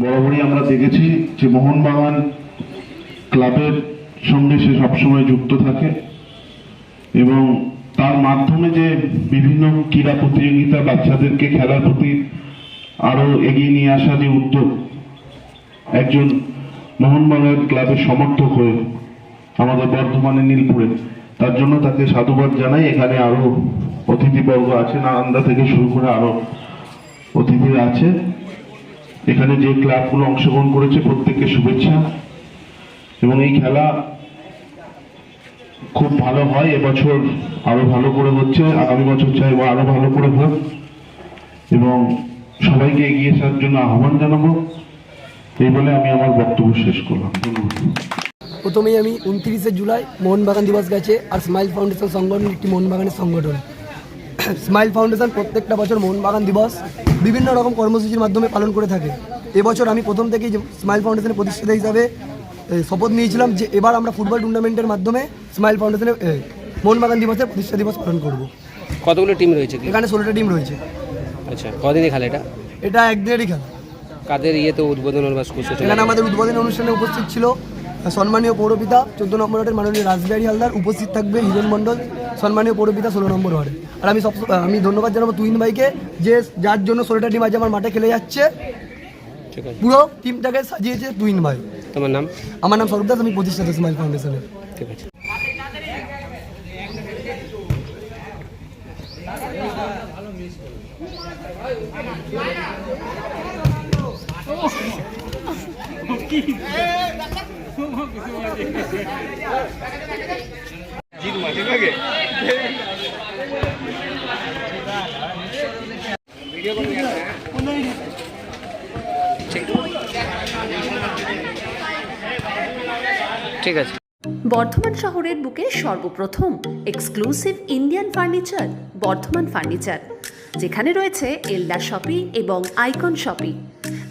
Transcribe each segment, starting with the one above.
বরাবরই আমরা দেখেছি যে মোহনবাগান ক্লাবের সঙ্গে সে সবসময় যুক্ত থাকে এবং তার মাধ্যমে যে বিভিন্ন ক্রীড়া প্রতিযোগিতা বাচ্চাদেরকে খেলার প্রতি আরও এগিয়ে নিয়ে আসা যে উদ্যোগ একজন মোহনবাগান ক্লাবের সমর্থক হয়ে আমাদের বর্ধমানে নীলপুরে। তার জন্য তাকে সাধুবাদ জানাই। এখানে আরও অতিথিবর্গ আছে নালন্দা থেকে শুরু করে আরও অতিথিরা আছে। এখানে যে ক্লাবগুলো অংশগ্রহণ করেছে, প্রত্যেককে শুভেচ্ছা। এবং এই খেলা খুব ভালো হয়, এবছর আরও ভালো করে হচ্ছে, আগামী বছর চাইব আরও ভালো করে হোক। এবং সবাইকে এগিয়ে আসার জন্য আহ্বান জানাব। এই বলে আমি আমার বক্তব্য শেষ করলাম। প্রথমেই আমি উনত্রিশে জুলাই মোহনবাগান দিবস গেছে আর স্মাইল ফাউন্ডেশন সংগঠন একটি মোহনবাগানের সংগঠন। স্মাইল ফাউন্ডেশন প্রত্যেকটা বছর মোহনবাগান দিবস বিভিন্ন রকম কর্মসূচির মাধ্যমে পালন করে থাকে। এবছর আমি প্রথম থেকেই স্মাইল ফাউন্ডেশনের প্রতিষ্ঠাতা হিসাবে শপথ নিয়েছিলাম যে এবার আমরা ফুটবল টুর্নামেন্টের মাধ্যমে স্মাইল ফাউন্ডেশনের মোহনবাগান দিবসের প্রতিষ্ঠা দিবস পালন করব। কতগুলো টিম রয়েছে এখানে ষোলোটা টিম রয়েছে। আচ্ছা কদিনে খেলা এটা? এটা একদিনেরই খেলা। কাদের ইয়েতে উদ্বোধন এখানে আমাদের উদ্বোধনী অনুষ্ঠানে উপস্থিত ছিল সম্মানীয় পৌরপিতা চোদ্দ নম্বর ওয়ার্ডের মাননীয় রাজবিহারী হালদার উপস্থিত থাকবে হিরেন মণ্ডল সম্মানীয় পৌরপিতা ষোলো নম্বর ওয়ার্ডে। আর আমি সব আমি ধন্যবাদ জানাব তুহিন ভাইকে যে যার জন্য ষোলোটা টিম আজ আমার মাঠে খেলে যাচ্ছে। পুরো টিমটাকে সাজিয়েছে তুহিন ভাই। তোমার নাম? আমার নাম স্বরূপ দাস আমি প্রতিষ্ঠাতা স্মাইল ফাউন্ডেশনের ঠিক আছে। ঠিক আছে। বর্ধমান শহরের বুকে সর্বপ্রথম exclusive Indian furniture, Bardhaman furniture, যেখানে রয়েছে এলডা শপিং এবং আইকন শপি।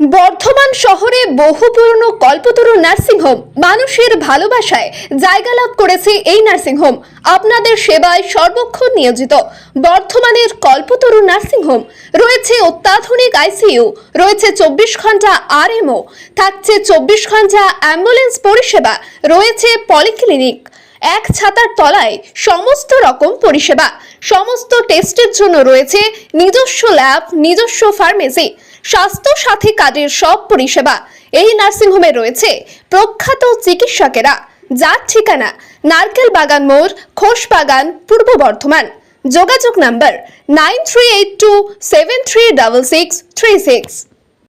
Bardhaman শহরে বহু পুরনো কল্পতরু নার্সিংহোম মানুষের ভালোবাসায় জায়গা লাভ করেছে এই নার্সিংহোম আপনাদের সেবায় সর্বক্ষণ নিয়োজিত। বর্ধমানের কল্পতরু নার্সিংহোম রয়েছে অত্যাধুনিক আইসিইউ রয়েছে চব্বিশ ঘণ্টা আরএমও থাকছে চব্বিশ ঘণ্টা অ্যাম্বুলেন্স পরিষেবা, রয়েছে পলিক্লিনিক এক ছাতার তলায় সমস্ত রকম পরিষেবা, সমস্ত টেস্টের জন্য রয়েছে নিজস্ব ল্যাব নিজস্ব ফার্মেসি স্বাস্থ্য সাথী কার্ডের সব পরিষেবা। এই নার্সিংহোমে রয়েছে প্রখ্যাত চিকিৎসকেরা। যার ঠিকানা নারকেল বাগান মোড় খোস বাগান, পূর্ব বর্ধমান। যোগাযোগ number nine three eight two seven three double six three six.